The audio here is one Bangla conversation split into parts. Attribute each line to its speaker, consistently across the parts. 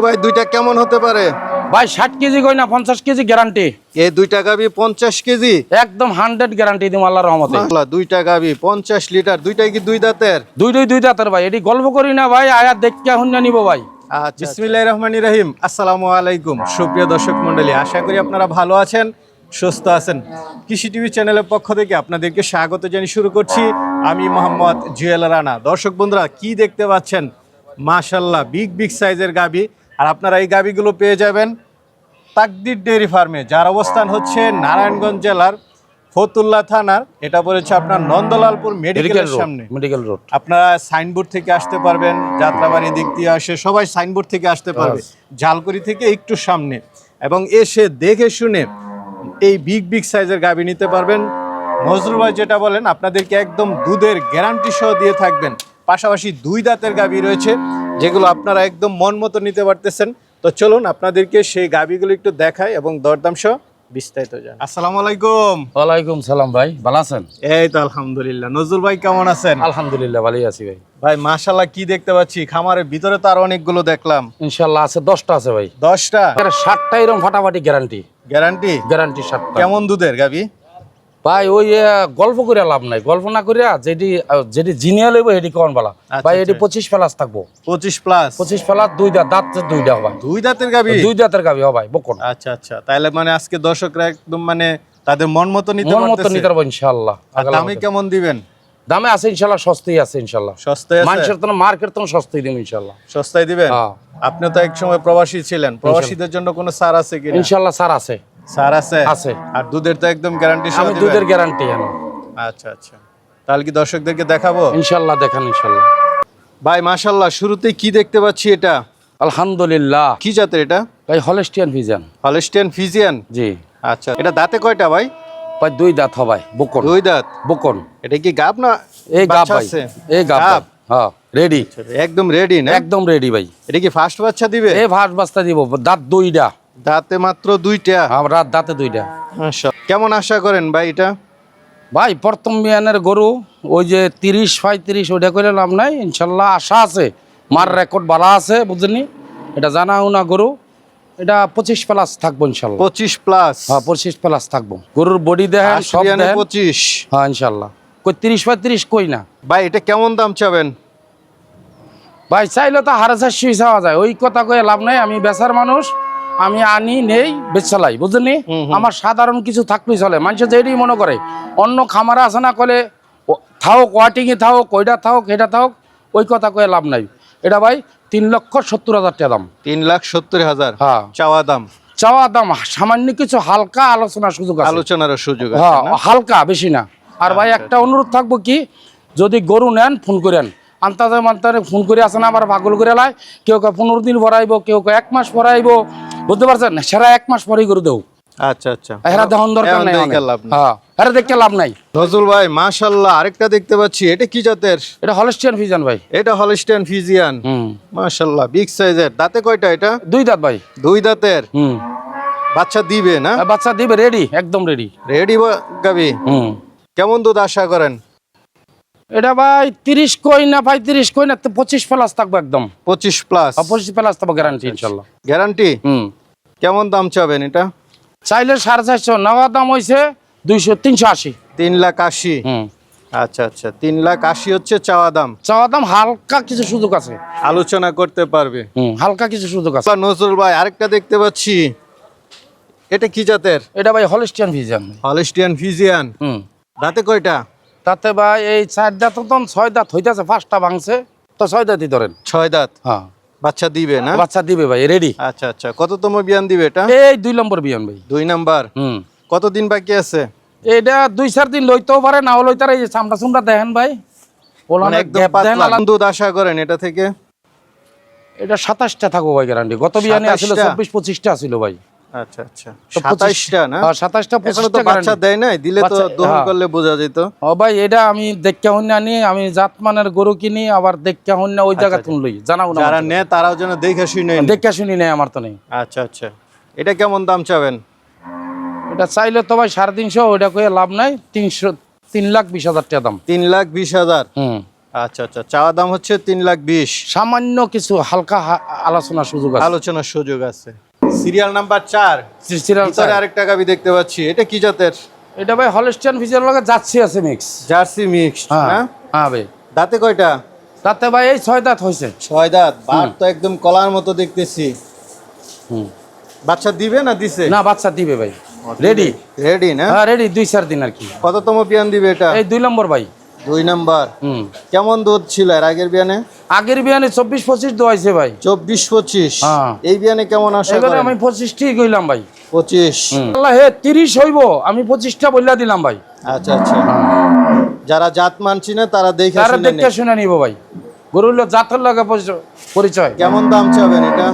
Speaker 1: ভাই দুইটা কেমন হতে পারে?
Speaker 2: ভাই ষাট কেজি কই না পঞ্চাশ কেজি গ্যারান্টি
Speaker 1: এই দুইটা গাবি পঞ্চাশ কেজি?
Speaker 2: একদম হান্ড্রেড গ্যারান্টি দিম আল্লাহ রহমতে।
Speaker 1: দুইটা গাবি পঞ্চাশ লিটার দুইটাই কি দুই দাঁতের?
Speaker 2: দুই দুই দুই দাঁতের ভাই এটি গল্প করি না ভাই আয়া দেখতে হুন্না নিব ভাই।
Speaker 1: আচ্ছা বিসমিল্লাহির রহমানির রহিম আসসালামু আলাইকুম। সুপ্রিয় দর্শক মণ্ডলী আশা করি আপনারা ভালো আছেন সুস্থ আছেন। কৃষি টিভি চ্যানেলের পক্ষ থেকে আপনাদেরকে স্বাগত জানিয়ে শুরু করছি। আমি মোহাম্মদ জুয়েল রানা। দর্শক বন্ধুরা কি দেখতে পাচ্ছেন? মাশাল্লাহ বিগ বিগ সাইজের গাবি। আর আপনারা এই গাবিগুলো পেয়ে যাবেন তাকদির ডেয়ারি ফার্মে যার অবস্থান হচ্ছে নারায়ণগঞ্জ জেলার ফতুল্লা থানার। এটা পড়েছে আপনার নন্দলালপুর
Speaker 2: মেডিকেল
Speaker 1: মেডিকেলের সামনে।
Speaker 2: মেডিকেল রোড
Speaker 1: আপনারা সাইনবোর্ড থেকে আসতে পারবেন যাত্রাবাড়ি দিক দিয়ে আসে সবাই সাইনবোর্ড থেকে আসতে পারবে। ঝালকুড়ি থেকে একটু সামনে। এবং এসে দেখে শুনে এই বিগ বিগ সাইজের গাবি নিতে পারবেন। নজরুল ভাই যেটা বলেন আপনাদেরকে একদম দুধের গ্যারান্টি সহ দিয়ে থাকবেন। পাশাপাশি দুই দাঁতের গাবি রয়েছে। যেগুলো আপনারা একদম মন মতো নিতে পারতেছেন। তো চলুন আপনাদেরকে সেই গাবিগুলো একটু দেখায় এবং দরদাম সহ বিস্তারিত জান আসসালামু আলাইকুম।
Speaker 2: ওয়ালাইকুম সালাম ভাই ভালো আছেন?
Speaker 1: এই তো আলহামদুলিল্লাহ। নজরুল ভাই কেমন আছেন?
Speaker 2: আলহামদুলিল্লাহ ভালোই আছি ভাই।
Speaker 1: ভাই মাশাল্লাহ কি দেখতে পাচ্ছি? খামারের ভিতরে তো আর অনেকগুলো দেখলাম।
Speaker 2: ইনশাল্লাহ আছে দশটা আছে ভাই।
Speaker 1: দশটা?
Speaker 2: ষাটটা এরকম ফাটাফাটি গ্যারান্টি
Speaker 1: গ্যারান্টি
Speaker 2: গ্যারান্টি ষাটটা
Speaker 1: কেমন দুধের গাবি
Speaker 2: ভাই ওই গল্প করে লাভ নাই। গল্প না করিয়া যেটি যেটি জিনিয়া লইব এটি কন বলা?
Speaker 1: আচ্ছা,
Speaker 2: ভাই এটি
Speaker 1: আচ্ছা।
Speaker 2: পঁচিশ প্লাস থাকব।
Speaker 1: পঁচিশ প্লাস?
Speaker 2: পঁচিশ প্লাস দুই দাঁত দাঁত দুইটা ভাই।
Speaker 1: দুই দাঁতের গাবি
Speaker 2: দুই দাঁতের গাবি হবে বকন
Speaker 1: আচ্ছা আচ্ছা। তাহলে মানে আজকে দর্শকরা একদম মানে তাদের মন মতো নিতে
Speaker 2: মন মতো নিতে পারব ইনশাল্লাহ
Speaker 1: দামে কেমন দিবেন?
Speaker 2: দামে আছে ইনশাল্লাহ সস্তাই আছে ইনশাল্লাহ
Speaker 1: সস্তায় আছে?
Speaker 2: মানুষের তো মার্কেট তো সস্তাই দিব ইনশাল্লাহ
Speaker 1: সস্তায় দিবেন?
Speaker 2: হ্যাঁ।
Speaker 1: আপনি তো এক সময় প্রবাসী ছিলেন। প্রবাসীদের জন্য কোনো সার আছে কি
Speaker 2: ইনশাল্লাহ সার আছে।
Speaker 1: সার আছে?
Speaker 2: আছে।
Speaker 1: আর দুধের তো একদম গ্যারান্টি
Speaker 2: আমি দুধের গ্যারান্টি
Speaker 1: আচ্ছা আচ্ছা। তাহলে কি দর্শকদেরকে দেখাবো?
Speaker 2: ইনশাল্লাহ দেখান ইনশাল্লাহ।
Speaker 1: ভাই মাশাল্লাহ শুরুতেই কি দেখতে পাচ্ছি এটা?
Speaker 2: আলহামদুলিল্লাহ।
Speaker 1: কি জাতের এটা?
Speaker 2: ভাই হলেস্টিয়ান ভিজান
Speaker 1: হলস্টেন ফিজিয়ান?
Speaker 2: জি।
Speaker 1: আচ্ছা এটা দাঁতে কয়টা ভাই?
Speaker 2: ভাই দুই দাঁত হবাই বকন।
Speaker 1: দুই দাঁত?
Speaker 2: বকন।
Speaker 1: এটা কি গাব না
Speaker 2: এই গাব
Speaker 1: বাচ্চা
Speaker 2: ভাই এই গাব? হ্যাঁ রেডি
Speaker 1: একদম রেডি না?
Speaker 2: একদম রেডি ভাই।
Speaker 1: এটা কি ফার্স্ট বাচ্চা দিবে?
Speaker 2: এই ভাত বাস্তা দিব দাঁত দুইটা।
Speaker 1: দাঁতে মাত্র দুইটা?
Speaker 2: আমরা দাঁতে দুইটা।
Speaker 1: আচ্ছা কেমন আশা করেন ভাই এটা?
Speaker 2: ভাই প্রথম বিয়ানের গরু ওই যে তিরিশ পঁয়ত্রিশ ওইটা করে লাভ নাই। ইনশাল্লাহ আশা আছে। মার রেকর্ড ভালো আছে বুঝলি এটা জানা না গরু। এটা পঁচিশ প্লাস থাকব ইনশাল্লাহ
Speaker 1: পঁচিশ প্লাস
Speaker 2: হ্যাঁ পঁচিশ প্লাস থাকব। গরুর বডি দেখেন সব দেখেন।
Speaker 1: পঁচিশ।
Speaker 2: হ্যাঁ ইনশাল্লাহ কই তিরিশ পঁয়ত্রিশ কই না?
Speaker 1: ভাই এটা কেমন দাম চাবেন?
Speaker 2: ভাই চাইলে তো হারে চারশো চাওয়া যায়। ওই কথা কয়ে লাভ নাই। আমি বেচার মানুষ। আমি আনি নেই বেচালাই বুঝলি আমার সাধারণ কিছু থাকলেই চলে। মানুষ যেটাই মনে করে অন্য খামারা আছে না কলে ও- থাওক ওয়াটিংয়ে থাওক ওইটা থাওক এটা থাওক ওই কথা কয়ে লাভ নাই। এটা ভাই তিন লক্ষ সত্তর হাজার টাকা দাম।
Speaker 1: তিন লাখ সত্তর হাজার।
Speaker 2: হ্যাঁ।
Speaker 1: চাওয়া দাম।
Speaker 2: চাওয়া দাম সামান্য কিছু হালকা আলোচনার সুযোগ আছে।
Speaker 1: আলোচনারও সুযোগ
Speaker 2: হ্যাঁ
Speaker 1: আচ্ছা,
Speaker 2: হালকা বেশি না। আর ভাই একটা অনুরোধ থাকব কি যদি গরু নেন ফোন করেন। আন্তাজে মান্তারে ফোন করে আসেন আবার পাগল করে লাই কেউ কেউ পনেরো দিন ভরাইব কেউ কেউ এক মাস ভরাইবো। বুঝতে পারছেন? সেরা এক মাস পরেই করে দেও
Speaker 1: আচ্ছা আচ্ছা।
Speaker 2: এরা দেহন দরকার নাই
Speaker 1: লাভ
Speaker 2: হ্যাঁ দেখতে লাভ নাই।
Speaker 1: নজরুল ভাই মাশাল্লাহ আরেকটা দেখতে পাচ্ছি। এটা কি জাতের?
Speaker 2: এটা হলস্টিয়ান ভাই।
Speaker 1: এটা ফিজিয়ান বিগ সাইজের দাঁতে কয়টা এটা?
Speaker 2: দুই দাঁত ভাই।
Speaker 1: দুই দাঁতের?
Speaker 2: হুম।
Speaker 1: বাচ্চা দিবে না?
Speaker 2: বাচ্চা দিবে রেডি একদম রেডি
Speaker 1: রেডি গাবি?
Speaker 2: হুম।
Speaker 1: কেমন দুধ আশা করেন?
Speaker 2: এটা ভাই তিরিশ কই না ভাই তিরিশ কই না পঁচিশ প্লাস থাকব একদম।
Speaker 1: পঁচিশ প্লাস
Speaker 2: পঁচিশ প্লাস থাকব গ্যারান্টি ইনশাল্লাহ।
Speaker 1: গ্যারান্টি
Speaker 2: হুম।
Speaker 1: কেমন দাম চাবেন এটা?
Speaker 2: চাইলে সাড়ে চারশো নেওয়ার দাম হয়েছে দুইশো তিনশো আশি।
Speaker 1: তিন লাখ আশি?
Speaker 2: হুম।
Speaker 1: আচ্ছা আচ্ছা। তিন লাখ আশি হচ্ছে চাওয়া দাম।
Speaker 2: চাওয়া দাম হালকা কিছু সুযোগ আছে।
Speaker 1: আলোচনা করতে পারবে।
Speaker 2: হুম হালকা কিছু সুযোগ আছে।
Speaker 1: আচ্ছা, নজরুল ভাই আরেকটা দেখতে পাচ্ছি। এটা কি জাতের?
Speaker 2: এটা ভাই হলিস্টিয়ান ভিজান
Speaker 1: হলিস্টিয়ান ফিজিয়ান।
Speaker 2: হুম।
Speaker 1: দাঁতে কয়টা?
Speaker 2: তাতে ভাই এই চার দাঁত তো ছয় দাঁত হইতেছে পাঁচটা ভাঙছে। তো ছয় দাঁতই ধরেন।
Speaker 1: ছয় দাঁত?
Speaker 2: হ্যাঁ।
Speaker 1: বাচ্চা দিবে না?
Speaker 2: বাচ্চা দিবে ভাই রেডি
Speaker 1: আচ্ছা আচ্ছা। কত কততম বিয়ান দিবে এটা?
Speaker 2: এই দুই নম্বর বিয়ান ভাই।
Speaker 1: দুই নাম্বার।
Speaker 2: হুম।
Speaker 1: কতদিন বাকি আছে?
Speaker 2: এটা দুই চার দিন লইতেও পারে নাও লইতে এই যে চামড়া চুমড়া দেখেন ভাই
Speaker 1: মানে দুধ আশা করেন এটা থেকে?
Speaker 2: এটা সাতাশটা থাকব ভাই গ্যারান্টি গত বিয়ানে আসলে
Speaker 1: 27টা?
Speaker 2: চব্বিশ পঁচিশটা ছিল ভাই।
Speaker 1: আচ্ছা আচ্ছা।
Speaker 2: তো
Speaker 1: না?
Speaker 2: হ্যাঁ, সাতাশটা
Speaker 1: এখনও তো
Speaker 2: পঁচিশটা
Speaker 1: বাচ্চা দেয় নাই দিলে তো দহন
Speaker 2: হ্যাঁ।
Speaker 1: করলে বোঝা যেত।
Speaker 2: ও ভাই এটা আমি দেখতে হন নি আমি জাতমানের গরু কিনি আবার দেখতে হন ওই জায়গা তুন লই জানাও না
Speaker 1: যারা নেয় তারাও যেন দেখে শুনে নেয়।
Speaker 2: শুনি নাই আমার তো নেই।
Speaker 1: আচ্ছা আচ্ছা। এটা কেমন দাম চাবেন?
Speaker 2: এটা চাইলে তো ভাই সাড়ে তিনশো ওইটা কয়ে লাভ নাই তিনশো তিন লাখ বিশ হাজার টাকা দাম।
Speaker 1: তিন লাখ বিশ হাজার?
Speaker 2: হুম।
Speaker 1: আচ্ছা আচ্ছা। চাওয়া দাম হচ্ছে তিন লাখ বিশ।
Speaker 2: সামান্য কিছু হালকা আলোচনার সুযোগ
Speaker 1: আলোচনার সুযোগ আছে। সিরিয়াল নাম্বার চার।
Speaker 2: সিরিয়াল
Speaker 1: ভিতরে আরেকটা গাবি দেখতে পাচ্ছি। এটা কি জাতের?
Speaker 2: এটা ভাই হলস্টিয়ান ফিজের লগে যাচ্ছি আছে মিক্স
Speaker 1: জার্সি মিক্সড
Speaker 2: হ্যাঁ
Speaker 1: হ্যাঁ?
Speaker 2: হ্যাঁ ভাই।
Speaker 1: দাঁতে কয়টা?
Speaker 2: তাতে ভাই এই ছয় দাঁত হয়েছে।
Speaker 1: ছয় দাঁত। বার তো একদম কলার মতো দেখতেছি।
Speaker 2: হুম।
Speaker 1: বাচ্চা দিবে না দিছে?
Speaker 2: না বাচ্চা দিবে ভাই। রেডি
Speaker 1: রেডি না?
Speaker 2: হ্যাঁ রেডি দুই চার দিন আর কি।
Speaker 1: কততম বিয়ান দিবে এটা?
Speaker 2: এই দুই নম্বর ভাই।
Speaker 1: দুই নাম্বার। কেমন দুধ ছিল এর আগের বিয়ানে?
Speaker 2: আগের বিয়ানে চব্বিশ পঁচিশ দোয়াইছে ভাই।
Speaker 1: চব্বিশ পঁচিশ।
Speaker 2: হ্যাঁ।
Speaker 1: এই বিয়ানে কেমন আশা
Speaker 2: এবারে আমি পঁচিশ ঠিক হইলাম ভাই।
Speaker 1: পঁচিশ।
Speaker 2: আল্লাহ হে তিরিশ হইব আমি পঁচিশটা বললা দিলাম ভাই।
Speaker 1: আচ্ছা আচ্ছা। যারা জাত মানছি না তারা দেখে
Speaker 2: তারা
Speaker 1: শুনে
Speaker 2: দেখতে শুনে নিব ভাই। গরু হলো জাতের লগে পরিচ- পরিচয়।
Speaker 1: কেমন দাম চাবেন এটা?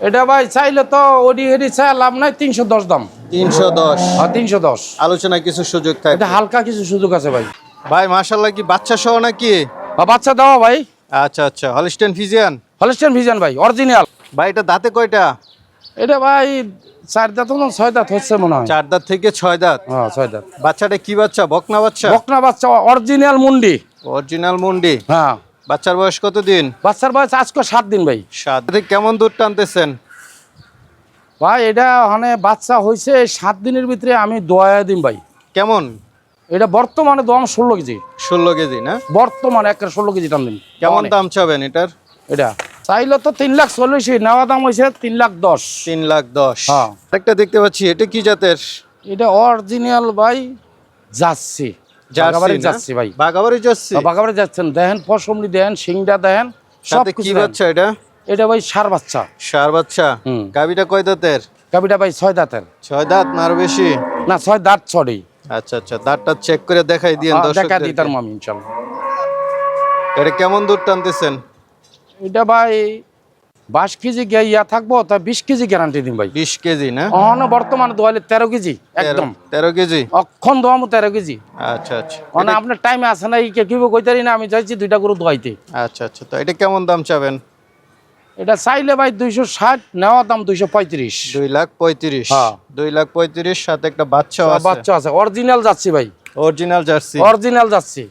Speaker 2: এটা ভাই চাইলে তো ওডি হেডি চাই লাভ নাই তিনশো দশ দাম।
Speaker 1: তিনশো দশ।
Speaker 2: হ্যাঁ তিনশো দশ।
Speaker 1: আলোচনায় কিছু সুযোগ
Speaker 2: এটা
Speaker 1: থাকে
Speaker 2: হালকা কিছু সুযোগ আছে ভাই।
Speaker 1: ভাই মাশাল্লাহ কি বাচ্চা সহ নাকি?
Speaker 2: বাচ্চা দেওয়া ভাই।
Speaker 1: আচ্ছা আচ্ছা। হলিস্টেন ফিজিয়ান
Speaker 2: হলস্টেন ভিজন ভাই অরিজিনাল
Speaker 1: ভাই এটা দাঁতে কয়টা?
Speaker 2: এটা ভাই চার দাঁত না ছয় দাঁত হচ্ছে মনে হয়।
Speaker 1: চার দাঁত থেকে ছয় দাঁত?
Speaker 2: হ্যাঁ ছয় দাঁত।
Speaker 1: বাচ্চাটা কি বাচ্চা? বকনা বাচ্চা?
Speaker 2: বকনা বাচ্চা অরিজিনাল মুন্ডি।
Speaker 1: অরিজিনাল মুন্ডি?
Speaker 2: হ্যাঁ।
Speaker 1: বাচ্চার বয়স কত দিন
Speaker 2: বাচ্চার বয়স আজকে সাত দিন ভাই।
Speaker 1: সাত থেকে কেমন দুধ টানতেছেন?
Speaker 2: ভাই এটা মানে বাচ্চা হয়েছে সাত দিনের ভিতরে আমি দোয়া দিন ভাই।
Speaker 1: কেমন?
Speaker 2: এটা বর্তমানে দাম ষোলো কেজি।
Speaker 1: ষোলো কেজি না?
Speaker 2: বর্তমানে একটা ষোলো কেজি দাম দিন
Speaker 1: কেমন দাম। চাবেন এটার?
Speaker 2: এটা। চাইলে তো তিন লাখ চল্লিশ নেওয়া দাম হয়েছে তিন লাখ দশ।
Speaker 1: তিন লাখ দশ।
Speaker 2: হ্যাঁ।
Speaker 1: একটা দেখতে পাচ্ছি এটা কি জাতের?
Speaker 2: এটা অরিজিনাল ভাই যাচ্ছি? যাচ্ছি ভাই।
Speaker 1: বাগাবাড়ি যাচ্ছি
Speaker 2: বাগাবাড়ি যাচ্ছেন দেখেন ফসমলি দেন সিংটা দেন সব
Speaker 1: কি। বাচ্চা এটা?
Speaker 2: এটা ভাই সার বাচ্চা।
Speaker 1: সার বাচ্চা। গাবিটা কয় দাঁতের?
Speaker 2: গাবিটা ভাই ছয় দাঁতের।
Speaker 1: ছয় দাঁত না আরও বেশি?
Speaker 2: না ছয় দাঁত ছড়ি
Speaker 1: আচ্ছা আচ্ছা দাঁতটা চেক করে দেখাই দিয়েন
Speaker 2: দেখা দিই তার
Speaker 1: দর্শক
Speaker 2: মামি ইনশাল্লাহ।
Speaker 1: এটা কেমন দুধ টানতেছেন?
Speaker 2: এটা ভাই বাইশ কেজি ইয়া থাকব তা বিশ কেজি গ্যারান্টি দিন ভাই।
Speaker 1: বিশ কেজি না?
Speaker 2: অহন বর্তমানে দোয়ালে তেরো কেজি একদম।
Speaker 1: তেরো- কেজি?
Speaker 2: অক্ষণ দোয়ামো তেরো কেজি।
Speaker 1: আচ্ছা আচ্ছা।
Speaker 2: মানে আপনার টাইমে আসে না কে কীভাবে কইতারি না আমি চাইছি দুইটা গরু দোয়াইতে।
Speaker 1: আচ্ছা আচ্ছা তো এটা কেমন দাম চাবেন?
Speaker 2: এটা চাইলে ভাই দুইশো ষাট নেওয়া দাম দুইশো পঁয়ত্রিশ।
Speaker 1: দুই লাখ পঁয়ত্রিশ।
Speaker 2: হ্যাঁ।
Speaker 1: দুই লাখ পঁয়ত্রিশ সাথে একটা বাচ্চা
Speaker 2: বাচ্চা আছে। অরিজিনাল যাচ্ছি ভাই।
Speaker 1: Original jersey.
Speaker 2: অরিজিনাল যাচ্ছি।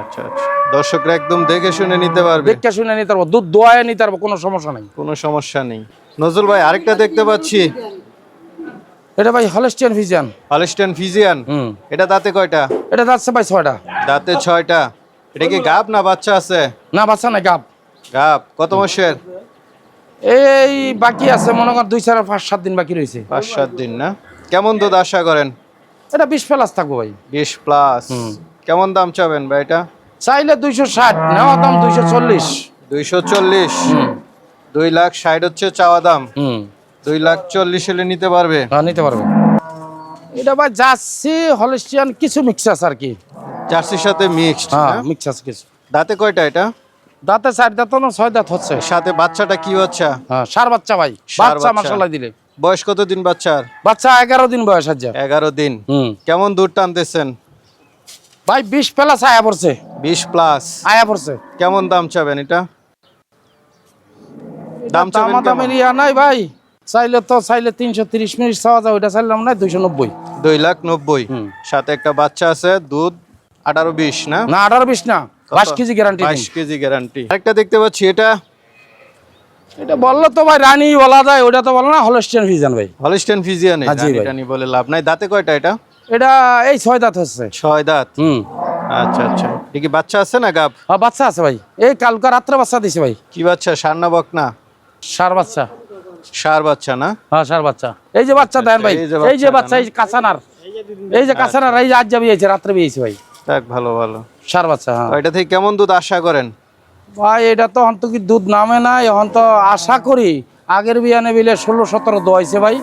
Speaker 1: আচ্ছা আচ্ছা। দর্শকরা একদম দেখে শুনে নিতে পারবে।
Speaker 2: দেখে শুনে নিতে পারব। দুধ দোয়ায় নিতে পারব কোনো সমস্যা নেই।
Speaker 1: কোনো সমস্যা নেই। নজরুল ভাই আরেকটা দেখতে পাচ্ছি।
Speaker 2: এটা ভাই হলেস্টিয়ান ভিজিয়ান
Speaker 1: হলিস্টেন ফিজিয়ান? এটা দাঁতে কয়টা?
Speaker 2: এটা যাচ্ছে ভাই ছয়টা।
Speaker 1: দাঁতে ছয়টা। এটা কি গাব না বাচ্চা আছে?
Speaker 2: না বাচ্চা না গাব।
Speaker 1: গাব। কত মাসের
Speaker 2: এই বাকি আছে মনে কর দুই চার পাঁচ সাত দিন বাকি রয়েছে
Speaker 1: পাঁচ সাত দিন না? কেমন দুধ আশা করেন?
Speaker 2: এটা বিশ প্লাস থাকব ভাই।
Speaker 1: বিশ প্লাস। কেমন দাম চাবেন ভাই এটা?
Speaker 2: চাইলে দুইশো ষাট নেওয়া দাম দুইশো চল্লিশ।
Speaker 1: দুইশো চল্লিশ। দুই লাখ ষাট হচ্ছে চাওয়া দাম। দুই লাখ চল্লিশ হলে নিতে পারবে?
Speaker 2: হ্যাঁ নিতে পারবে। এটা ভাই জার্সি হলিস্টিয়ান কিছু মিক্স আছে আর কি।
Speaker 1: জার্সির সাথে মিক্সড
Speaker 2: হ্যাঁ মিক্স আছে কিছু।
Speaker 1: দাঁতে কয়টা এটা?
Speaker 2: দাঁতে চার দাঁত না ছয় দাঁত হচ্ছে।
Speaker 1: সাথে বাচ্চাটা কি বাচ্চা?
Speaker 2: হ্যাঁ সার বাচ্চা ভাই। বাচ্চা। মশলা দিলে।
Speaker 1: বয়স কত দিন বাচ্চার?
Speaker 2: বাচ্চা এগারো দিন বয়স আছে
Speaker 1: এগারো দিন। কেমন দুধ টানতেছেন?
Speaker 2: ভাই বিশ প্লাস আয়া পড়ছে।
Speaker 1: বিশ প্লাস।
Speaker 2: আয়া পড়ছে।
Speaker 1: কেমন দাম চাবেন এটা? দাম চাবেন
Speaker 2: দামাদামি ইয়া নাই ভাই। চাইলে তো চাইলে তিনশো তিরিশ মিনিট চাওয়া যায় ওইটা চাইলাম না দুইশো নব্বই।
Speaker 1: দুই লাখ নব্বই।
Speaker 2: হুম।
Speaker 1: সাথে একটা বাচ্চা আছে দুধ আঠারো বিশ না?
Speaker 2: না আঠারো বিশ না। বাইশ কেজি গ্যারান্টি
Speaker 1: বাইশ কেজি গ্যারান্টি আরেকটা দেখতে পাচ্ছি এটা?
Speaker 2: এটা বলল তো ভাই রানী বলা যায় ওটা তো বলো না হলস্টিয়ান ভিজান ভাই।
Speaker 1: হলিস্টেন ফিজিয়ানে
Speaker 2: হ্যাঁ,
Speaker 1: রানি বলে লাভ নাই। দাঁতে কয়টা এটা?
Speaker 2: এটা এই ছয় দাঁত হচ্ছে।
Speaker 1: ছয় দাঁত?
Speaker 2: হুম।
Speaker 1: আচ্ছা আচ্ছা। কি বাচ্চা আছে না গাব?
Speaker 2: আর বাচ্চা আছে ভাই। এই কালকা রাত্রে বাচ্চা দিছে ভাই।
Speaker 1: কি বাচ্চা সার না বকনা
Speaker 2: সার বাচ্চা।
Speaker 1: সার বাচ্চা না?
Speaker 2: হ্যাঁ সার বাচ্চা। এই যে বাচ্চা দেন ভাই।
Speaker 1: এই যে
Speaker 2: এই যে বাচ্চা এই যে কাঁচানার। এই যে কাঁচানার এই যে আজ যাবি রাত্রে বিয়েছে ভাই।
Speaker 1: দেখ ভালো ভালো।
Speaker 2: সার বাচ্চা হ্যাঁ।
Speaker 1: এটা থেকে কেমন দুধ আশা করেন?
Speaker 2: ভাই এটা তো হন তো কি দুধ নামে না এখন তো আশা করি। আগের বিয়ানে বিলে ষোলো সতেরো দোয়াইছে ভাই।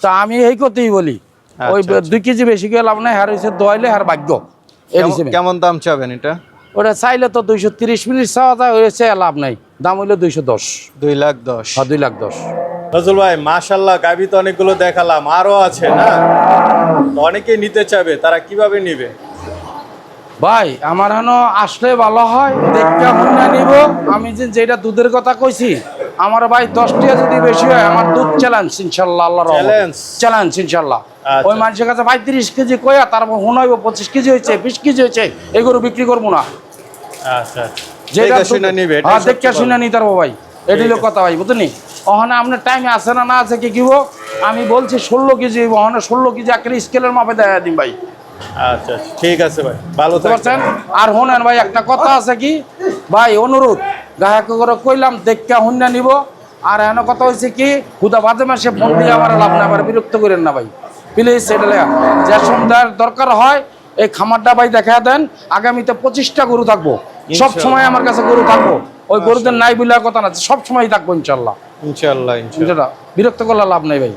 Speaker 2: তা আমি এই কথাই বলি। ওই
Speaker 1: আচ্ছা, আচ্ছা।
Speaker 2: দুই কেজি বেশি গেলে আপনার হ্যার হয়েছে দোয়াইলে হ্যার ভাগ্য। এই
Speaker 1: কেমন- দাম চাবেন এটা?
Speaker 2: ওটা চাইলে তো দুইশো তিরিশ মিনিট চাওয়া যায় হয়েছে লাভ নাই। দাম হইল দুইশো দশ।
Speaker 1: দুই লাখ দশ।
Speaker 2: বা দুই লাখ দশ।
Speaker 1: নজরুল ভাই মাশাল্লাহ গাবি তো অনেকগুলো দেখালাম আরও আছে না? অনেকেই নিতে চাবে তারা কীভাবে নিবে?
Speaker 2: ভাই আমার হেন আসলে ভালো হয় দেখতে না নিব। আমি যে যেটা দুধের কথা কইছি আমার ভাই দশটিয়া যদি বেশি হয় আমার দুধ চ্যালেঞ্জ ইনশাল্লাহ আল্লাহ চ্যালেঞ্জ ইনশাল্লাহ।
Speaker 1: আচ্ছা।
Speaker 2: ওই মানুষের কাছে ভাই তিরিশ কেজি কয়া তারপর হুনাইব পঁচিশ কেজি হয়েছে বিশ কেজি হয়েছে এগুলো বিক্রি করব না।
Speaker 1: আচ্ছা।
Speaker 2: যেটা
Speaker 1: দেখে শুনে নিবে এটাই সবচেয়ে
Speaker 2: দেখে
Speaker 1: ভালো।
Speaker 2: শুনে নিতে পারব ভাই এটি হলো কথা ভাই বুঝলি ওখানে আপনার টাইমে আছে না না আছে কি কিব? আমি বলছি ষোলো কেজি ওখানে ষোলো কেজি একেবারে স্কেলের মাপে দেয়া দিন ভাই।
Speaker 1: আচ্ছা আচ্ছা, ঠিক আছে ভাই ভালো
Speaker 2: বুঝতে আর ভাই একটা কথা আছে কি? ভাই অনুরোধ। গায়ক করে কইলাম দেখা হুন্না নিব। আর কথা হয়েছে কি হুদা বাজে মাসে ফোন দিয়ে আমার লাভ না আমার বিরক্ত করেন না ভাই। প্লিজ সেটা লেখা। যে সন্ধ্যার দরকার হয় এই খামারটা ভাই দেখা দেন। আগামীতে পঁচিশটা গরু থাকব। সব সময় আমার কাছে গরু থাকব। ওই গরুদের নাই বলার কথা না সব সময় থাকব ইনশাল্লাহ।
Speaker 1: ইনশাল্লাহ ইনশাল্লাহ।
Speaker 2: বিরক্ত করলে লাভ নাই ভাই।